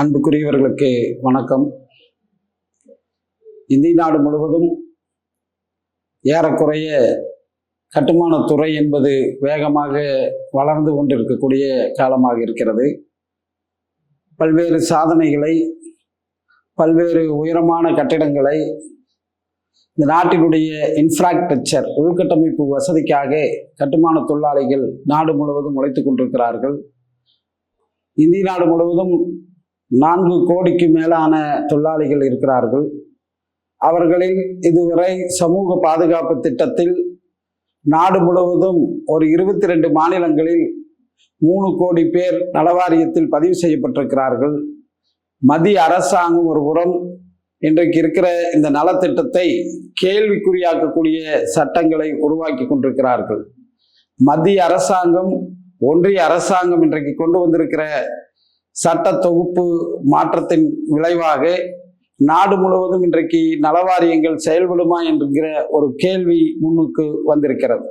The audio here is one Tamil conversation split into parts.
அன்புக்குரியவர்களுக்கு வணக்கம். இந்திய நாடு முழுவதும் ஏறக்குறைய கட்டுமானத்துறை என்பது வேகமாக வளர்ந்து கொண்டிருக்கக்கூடிய காலமாக இருக்கிறது. பல்வேறு சாதனைகளை பல்வேறு உயரமான கட்டிடங்களை இந்த நாட்டினுடைய இன்ஃப்ராஸ்ட்ரக்சர் உள்கட்டமைப்பு வசதிக்காக கட்டுமான தொழிலாளிகள் நாடு முழுவதும் உழைத்துக் கொண்டிருக்கிறார்கள். இந்திய நாடு முழுவதும் நான்கு கோடிக்கு மேலான தொழிலாளிகள் இருக்கிறார்கள். அவர்களில் இதுவரை சமூக பாதுகாப்பு திட்டத்தில் நாடு முழுவதும் ஒரு இருபத்தி ரெண்டு மாநிலங்களில் மூணு கோடி பேர் நலவாரியத்தில் பதிவு செய்யப்பட்டிருக்கிறார்கள். மத்திய அரசாங்கம் ஒரு புறம் இன்றைக்கு இருக்கிற இந்த நலத்திட்டத்தை கேள்விக்குறியாக்கக்கூடிய சட்டங்களை உருவாக்கி கொண்டிருக்கிறார்கள். மத்திய அரசாங்கம் ஒன்றிய அரசாங்கம் இன்றைக்கு கொண்டு வந்திருக்கிற சட்ட தொகுப்பு மாற்றத்தின் விளைவாக நாடு முழுவதும் இன்றைக்கு நலவாரியங்கள் செயல்படுமா என்கிற ஒரு கேள்வி முன்னுக்கு வந்திருக்கிறது.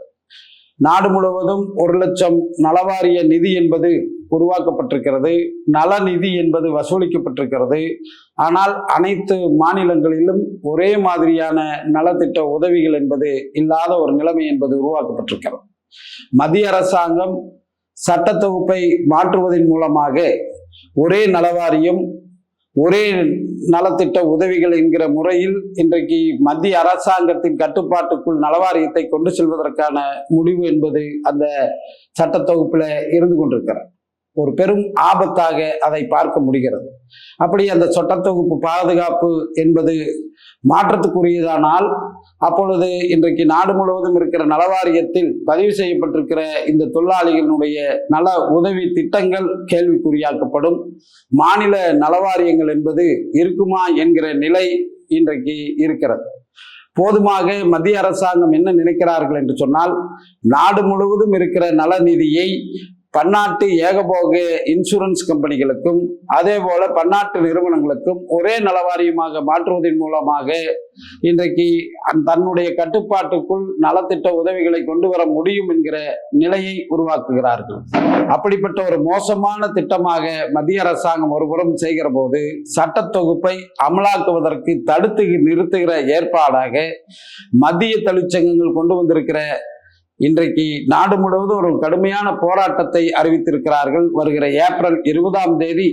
நாடு முழுவதும் ஒரு லட்சம் நலவாரிய நிதி என்பது உருவாக்கப்பட்டிருக்கிறது. நல நிதி என்பது வசூலிக்கப்பட்டிருக்கிறது. ஆனால் அனைத்து மாநிலங்களிலும் ஒரே மாதிரியான நலத்திட்ட உதவிகள் என்பது இல்லாத ஒரு நிலைமை என்பது உருவாக்கப்பட்டிருக்கிறது. மத்திய அரசாங்கம் சட்ட தொகுப்பை மாற்றுவதன் மூலமாக ஒரே நலவாரியம் ஒரே நலத்திட்ட உதவிகள் என்கிற முறையில் இன்றைக்கு மத்திய அரசாங்கத்தின் கட்டுப்பாட்டுக்குள் நலவாரியத்தை கொண்டு செல்வதற்கான முடிவு என்பது அந்த சட்ட தொகுப்பில் இருந்து கொண்டிருக்கிறார் ஒரு பெரும் ஆபத்தாக அதை பார்க்க முடிகிறது. அப்படி அந்த சட்டத்தொகுப்பு பாதுகாப்பு என்பது மாற்றத்துக்குரியதானால் அப்பொழுது இன்றைக்கு நாடு முழுவதும் இருக்கிற நலவாரியத்தில் பதிவு செய்யப்பட்டிருக்கிற இந்த தொழிலாளிகளுடைய நல உதவி திட்டங்கள் கேள்விக்குறியாக்கப்படும். மாநில நலவாரியங்கள் என்பது இருக்குமா என்கிற நிலை இன்றைக்கு இருக்கிறது. போதுமாக மத்திய அரசாங்கம் என்ன நினைக்கிறார்கள் என்று சொன்னால் நாடு முழுவதும் இருக்கிற நலநிதியை பன்னாட்டு ஏகபோக இன்சூரன்ஸ் கம்பெனிகளுக்கும் அதே போல பன்னாட்டு நிறுவனங்களுக்கும் ஒரே நலவாரியமாக மாற்றுவதன் மூலமாக இன்றைக்கு தன்னுடைய கட்டுப்பாட்டுக்குள் நலத்திட்ட உதவிகளை கொண்டு வர முடியும் என்கிற நிலையை உருவாக்குகிறார்கள். அப்படிப்பட்ட ஒரு மோசமான திட்டமாக மத்திய அரசாங்கம் ஒருபுறம் செய்கிற போது சட்ட தொகுப்பை அமலாக்குவதற்கு தடுத்து நிறுத்துகிற ஏற்பாடாக மத்திய தொழிற்சங்கங்கள் கொண்டு வந்திருக்கிற இன்றைக்கு நாடு முழுவதும் ஒரு கடுமையான போராட்டத்தை அறிவித்திருக்கிறார்கள். வருகிற ஏப்ரல் இருபதாம் தேதி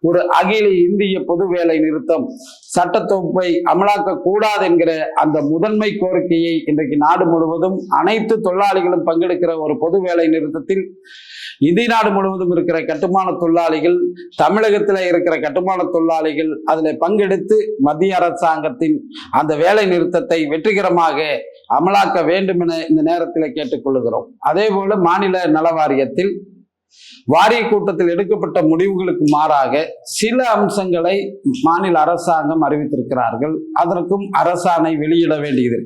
ஒரு அகில இந்திய பொது வேலை நிறுத்தம். சட்டத்தொகுப்பை அமலாக்க கூடாது என்கிற அந்த முதன்மை கோரிக்கையை இன்றைக்கு நாடு முழுவதும் அனைத்து தொழிலாளிகளும் பங்கெடுக்கிற ஒரு பொது வேலை நிறுத்தத்தில் இந்திய நாடு முழுவதும் இருக்கிற கட்டுமான தொழிலாளிகள் தமிழகத்தில் இருக்கிற கட்டுமான தொழிலாளிகள் அதில் பங்கெடுத்து மத்திய அரசாங்கத்தின் அந்த வேலை நிறுத்தத்தை வெற்றிகரமாக அமலாக்க வேண்டும் என இந்த நேரத்தில் கேட்டுக்கொள்கிறோம் அதே போல மாநில நல வாரியத்தில் வாரிய கூட்டத்தில் எடுக்கப்பட்ட முடிவுகளுக்கு மாறாக சில அம்சங்களை மாநில அரசாங்கம் அறிவித்திருக்கிறார்கள். அதற்கும் அரசாணை வெளியிட வேண்டியது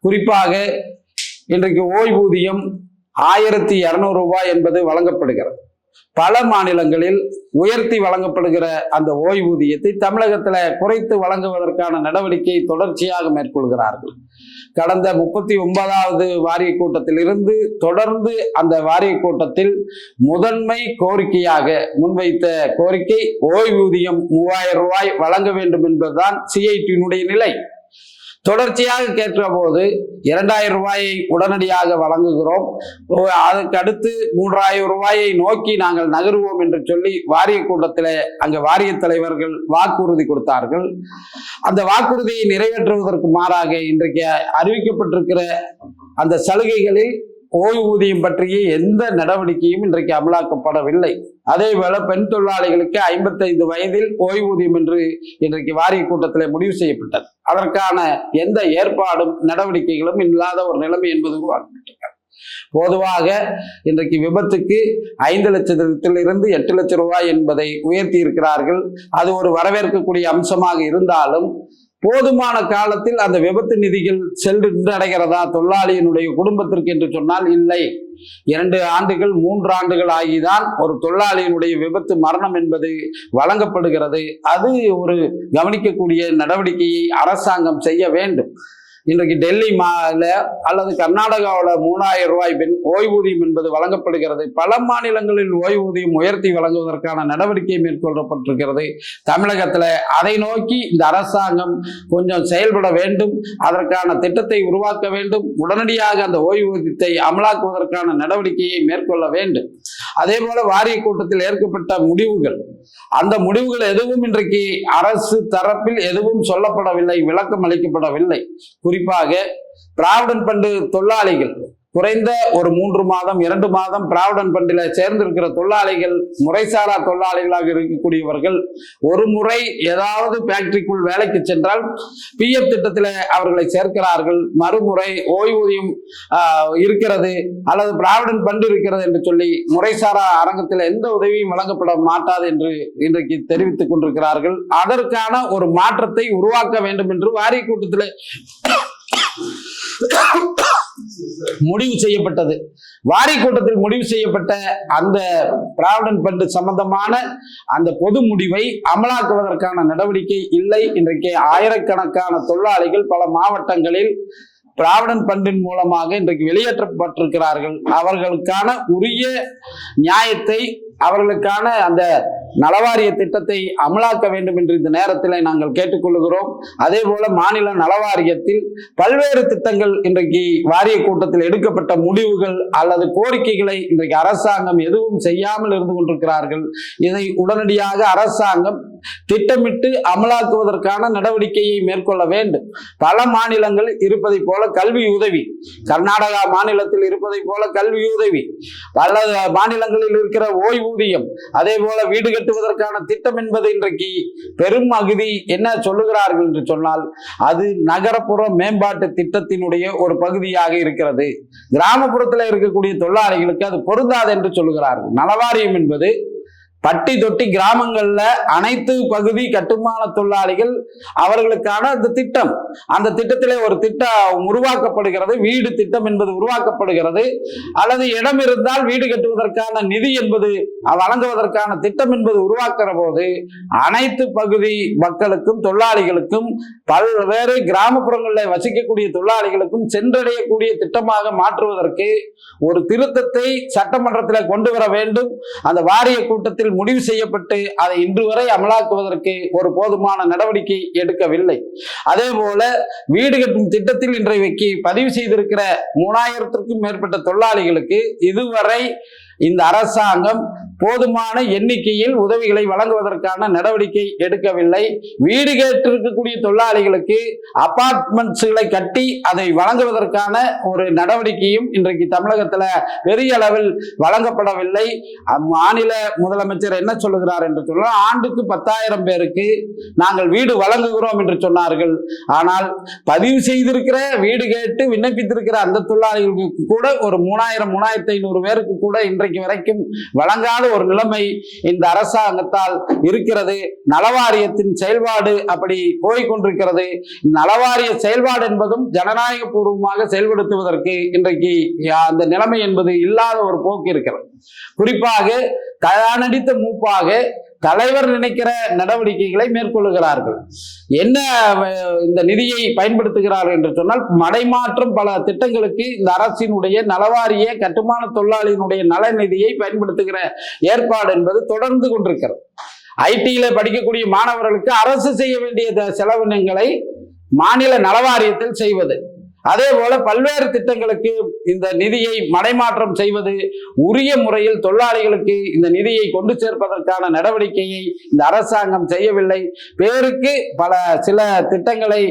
குறிப்பாக இன்றைக்கு ஓய்வூதியம் ஆயிரத்தி இருநூறு ரூபாய் என்பது வழங்கப்படுகிறது. பல மாநிலங்களில் உயர்த்தி வழங்கப்படுகிற அந்த ஓய்வூதியத்தை தமிழகத்தில் குறைத்து வழங்குவதற்கான நடவடிக்கையை தொடர்ச்சியாக மேற்கொள்கிறார்கள். கடந்த முப்பத்தி ஒன்பதாவது வாரிய கூட்டத்திலிருந்து தொடர்ந்து அந்த வாரிய கூட்டத்தில் முதன்மை கோரிக்கையாக முன்வைத்த கோரிக்கை ஓய்வூதியம் மூவாயிரம் ரூபாய் வழங்க வேண்டும் என்பதுதான் சிஐடியினுடைய நிலை. தொடர்ச்சியாக கேட்கிற போது இரண்டாயிரம் ரூபாயை உடனடியாக வழங்குகிறோம். அதுக்கு அடுத்து மூன்றாயிரம் ரூபாயை நோக்கி நாங்கள் நகருவோம் என்று சொல்லி வாரிய கூட்டத்தில் அங்க வாரிய தலைவர்கள் வாக்குறுதி கொடுத்தார்கள். அந்த வாக்குறுதியை நிறைவேற்றுவதற்கு மாறாக இன்றைக்கு அறிவிக்கப்பட்டிருக்கிற அந்த சலுகைகளில் ஓய்வூதியம் பற்றிய எந்த நடவடிக்கையும் இன்றைக்கு அமலாக்கப்படவில்லை. அதே போல பெண் தொழிலாளிகளுக்கு ஐம்பத்தைந்து வயதில் ஓய்வூதியம் என்று இன்றைக்கு வாரிய கூட்டத்தில் முடிவு செய்யப்பட்டது. அதற்கான எந்த ஏற்பாடும் நடவடிக்கைகளும் இல்லாத ஒரு நிலைமை என்பது உருவாக்கப்பட்டிருக்கிறது பொதுவாக இன்றைக்கு விபத்துக்கு ஐந்து லட்சத்திலிருந்து எட்டு லட்சம் ரூபாய் என்பதை உயர்த்தி இருக்கிறார்கள் அது ஒரு வரவேற்கக்கூடிய அம்சமாக இருந்தாலும் போதுமான காலத்தில் அந்த விபத்து நிதிகள் சென்றடைகிறதா? தொழிலாளியினுடைய குடும்பத்திற்கு என்று சொன்னால் இல்லை. இரண்டு ஆண்டுகள் மூன்று ஆண்டுகள் ஆகிதான் ஒரு தொழிலாளியினுடைய விபத்து மரணம் என்பது வழங்கப்படுகிறது. அது ஒரு கவனிக்கக்கூடிய நடவடிக்கையை அரசாங்கம் செய்ய வேண்டும். இன்றைக்கு டெல்லி மாநில அல்லது கர்நாடகாவில் மூணாயிரம் ரூபாய் பெண் ஓய்வூதியம் என்பது வழங்கப்படுகிறது. பல மாநிலங்களில் ஓய்வூதியம் உயர்த்தி வழங்குவதற்கான நடவடிக்கை மேற்கொள்ளப்பட்டிருக்கிறது. தமிழகத்தில் அதை நோக்கி இந்த அரசாங்கம் கொஞ்சம் செயல்பட வேண்டும். அதற்கான திட்டத்தை உருவாக்க வேண்டும். உடனடியாக அந்த ஓய்வூதியத்தை அமலாக்குவதற்கான நடவடிக்கையை மேற்கொள்ள வேண்டும். அதே போல வாரிய கூட்டத்தில் ஏற்கப்பட்ட முடிவுகள். அந்த முடிவுகள் எதுவும் இன்றைக்கு அரசு தரப்பில் எதுவும் சொல்லப்படவில்லை விளக்கம் அளிக்கப்படவில்லை. குறிப்பாக பிராவிடன் பண்டு தொழிலாளிகள். குறைந்த ஒரு மூன்று மாதம் இரண்டு மாதம் பிராவிடன் பண்டில சேர்ந்திருக்கிற தொழிலாளிகள் முறைசாரா தொழிலாளிகளாக இருக்கக்கூடியவர்கள் ஒரு முறை ஏதாவது ஃபேக்டரிக்குள் வேலைக்கு சென்றால் பிஎஃப் திட்டத்தில் அவர்களை சேர்க்கிறார்கள். மறுமுறை ஓய்வூதியம் இருக்கிறது அல்லது பிராவிடன் பண்டு இருக்கிறது என்று சொல்லி முறைசாரா அரங்கத்தில் எந்த உதவியும் வழங்கப்பட மாட்டாது என்று இன்றைக்கு தெரிவித்துக் கொண்டிருக்கிறார்கள். அதற்கான ஒரு மாற்றத்தை உருவாக்க வேண்டும் என்று வாரிய கூட்டத்தில் முடிவு செய்யப்பட்டது. வாரி கூட்டத்தில் முடிவு செய்யப்பட்ட அந்த பிராவிடன் பண்டு சம்பந்தமான அந்த பொது முடிவை அமலாக்குவதற்கான நடவடிக்கை இல்லை. இன்றைக்கு ஆயிரக்கணக்கான தொழிலாளிகள் பல மாவட்டங்களில் பிராவிடன் பண்டின் மூலமாக இன்றைக்கு வெளியேற்றப்பட்டிருக்கிறார்கள். அவர்களுக்கான உரிய நியாயத்தை அவர்களுக்கான அந்த நலவாரிய திட்டத்தை அமலாக்க வேண்டும் என்று இந்த நேரத்தில் நாங்கள் கேட்டுக்கொள்கிறோம் அதே போல மாநில நலவாரியத்தில் பல்வேறு திட்டங்கள் இன்றைக்கு வாரிய கூட்டத்தில் எடுக்கப்பட்ட முடிவுகள் அல்லது கோரிக்கைகளை இன்றைக்கு அரசாங்கம் எதுவும் செய்யாமல் இருந்து கொண்டிருக்கிறார்கள். இதை உடனடியாக அரசாங்கம் திட்டமிட்டு அமலாக்குவதற்கான நடவடிக்கையை மேற்கொள்ள வேண்டும். பல மாநிலங்கள் இருப்பதை போல கல்வி உதவி கர்நாடகா மாநிலத்தில் இருப்பதை போல கல்வி உதவி பல மாநிலங்களில் இருக்கிற ஓய்வூதியம் அதே போல வீடு கட்டுவதற்கான திட்டம் என்பது இன்றைக்கு பெரும் அகுதி என்ன சொல்லுகிறார்கள் என்று சொன்னால் அது நகரப்புற மேம்பாட்டு திட்டத்தினுடைய ஒரு பகுதியாக இருக்கிறது. கிராமப்புறத்தில் இருக்கக்கூடிய தொழிலாளிகளுக்கு அது பொருந்தாது என்று சொல்லுகிறார்கள். நலவாரியம் என்பது பட்டி தொட்டி கிராமங்கள்ல அனைத்து பகுதி கட்டுமான தொழிலாளிகள் அவர்களுக்கான அந்த திட்டம். அந்த திட்டத்திலே ஒரு திட்டம் உருவாக்கப்படுகிறது. வீடு திட்டம் என்பது உருவாக்கப்படுகிறது. அல்லது இடம் இருந்தால் வீடு கட்டுவதற்கான நிதி என்பது வழங்குவதற்கான திட்டம் என்பது உருவாக்குற போது அனைத்து பகுதி மக்களுக்கும் தொழிலாளிகளுக்கும் பல்வேறு கிராமப்புறங்களில் வசிக்கக்கூடிய தொழிலாளிகளுக்கும் சென்றடையக்கூடிய திட்டமாக மாற்றுவதற்கு ஒரு திருத்தத்தை சட்டமன்றத்தில் கொண்டு வர வேண்டும். அந்த வாரிய கூட்டத்தில் முடிவு செய்யப்பட்டு அதை இன்று வரை அமலாக்குவதற்கு ஒரு போதுமான நடவடிக்கை எடுக்கவில்லை. அதே போல வீடு கட்டும் திட்டத்தில் இன்றைக்கு பதிவு செய்திருக்கிற மூணாயிரத்திற்கும் மேற்பட்ட தொழிலாளிகளுக்கு இதுவரை இந்த அரசாங்கம் போதுமான எண்ணிக்கையில் உதவிகளை வழங்குவதற்கான நடவடிக்கை எடுக்கவில்லை. வீடு கேட்டிருக்கக்கூடிய தொழிலாளிகளுக்கு அபார்ட்மெண்ட்ஸ்களை கட்டி அதை வழங்குவதற்கான ஒரு நடவடிக்கையும் இன்றைக்கு தமிழகத்தில் பெரிய அளவில் வழங்கப்படவில்லை. அம்மாநில முதலமைச்சர் என்ன சொல்லுகிறார் என்று சொன்னால் ஆண்டுக்கு பத்தாயிரம் பேருக்கு நாங்கள் வீடு வழங்குகிறோம் என்று சொன்னார்கள். ஆனால் பதிவு செய்திருக்கிற வீடு கேட்டு விண்ணப்பித்திருக்கிற அந்த தொழிலாளிகளுக்கு கூட ஒரு மூணாயிரம் மூணாயிரத்தி ஐநூறு பேருக்கு கூட இன்றைக்கு வரைக்கும் வழங்காத ஒரு நிலைமை இந்த அரசாங்கத்தால் இருக்கிறது. நலவாரியத்தின் செயல்பாடு அப்படி போய்கொண்டிருக்கிறது நலவாரிய செயல்பாடு என்பதும் ஜனநாயக பூர்வமாக செயல்படுத்துவதற்கு இன்றைக்கு அந்த நிலைமை என்பது இல்லாத ஒரு போக்கு இருக்கிறது. குறிப்பாக கழானடித்த மூப்பாக தலைவர் நினைக்கிற நடவடிக்கைகளை மேற்கொள்ளுகிறார்கள். என்ன இந்த நிதியை பயன்படுத்துகிறார்கள் என்று சொன்னால் மடைமாற்றம் பல திட்டங்களுக்கு இந்த அரசினுடைய நலவாரிய கட்டுமான தொழிலாளியினுடைய நல நிதியை பயன்படுத்துகிற ஏற்பாடு என்பது தொடர்ந்து கொண்டிருக்கிறது. ஐடியில படிக்கக்கூடிய மாணவர்களுக்கு அரசு செய்ய வேண்டிய த- செலவினங்களை மாநில நலவாரியத்தில் செய்வது. அதே போல பல்வேறு திட்டங்களுக்கு இந்த நிதியை மடைமாற்றம் செய்வது உரிய முறையில் தொழிலாளிகளுக்கு இந்த நிதியை கொண்டு சேர்ப்பதற்கான நடவடிக்கையை இந்த அரசாங்கம் செய்யவில்லை. பேருக்கு பல சில திட்டங்களை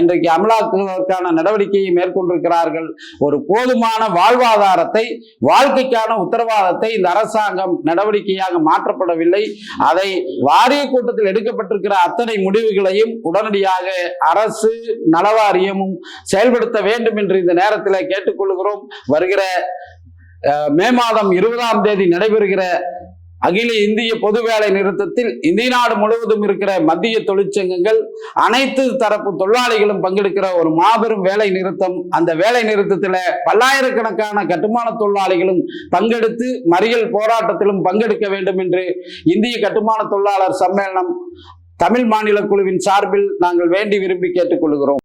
இன்றைக்கு அமலாக்குவதற்கான நடவடிக்கையை மேற்கொண்டிருக்கிறார்கள். ஒரு போதுமான வாழ்வாதாரத்தை வாழ்க்கைக்கான உத்தரவாதத்தை இந்த அரசாங்கம் நடவடிக்கையாக மாற்றப்படவில்லை. அதை வாரிய கூட்டத்தில் எடுக்கப்பட்டிருக்கிற அத்தனை முடிவுகளையும் உடனடியாக அரசு நலவாரியமும் செயல்படுத்த வேண்டும் என்று இந்த நேரத்தில் கேட்டுக்கொள்கிறோம். வருகிற மே மாதம் இருபதாம் தேதி நடைபெறுகிற அகில இந்திய பொது வேலை நிறுத்தத்தில் இந்திய நாடு முழுவதும் இருக்கிற மத்திய தொழிற்சங்கங்கள் அனைத்து தரப்பு தொழிலாளிகளும் பங்கெடுக்கிற ஒரு மாபெரும் வேலை நிறுத்தம். அந்த வேலை நிறுத்தத்தில் பல்லாயிரக்கணக்கான கட்டுமான தொழிலாளிகளும் பங்கெடுத்து மறியல் போராட்டத்திலும் பங்கெடுக்க வேண்டும் என்று இந்திய கட்டுமான தொழிலாளர் சம்மேளனம் தமிழ் மாநில குழுவின் சார்பில் நாங்கள் வேண்டி விரும்பி கேட்டுக்கொள்கிறோம்.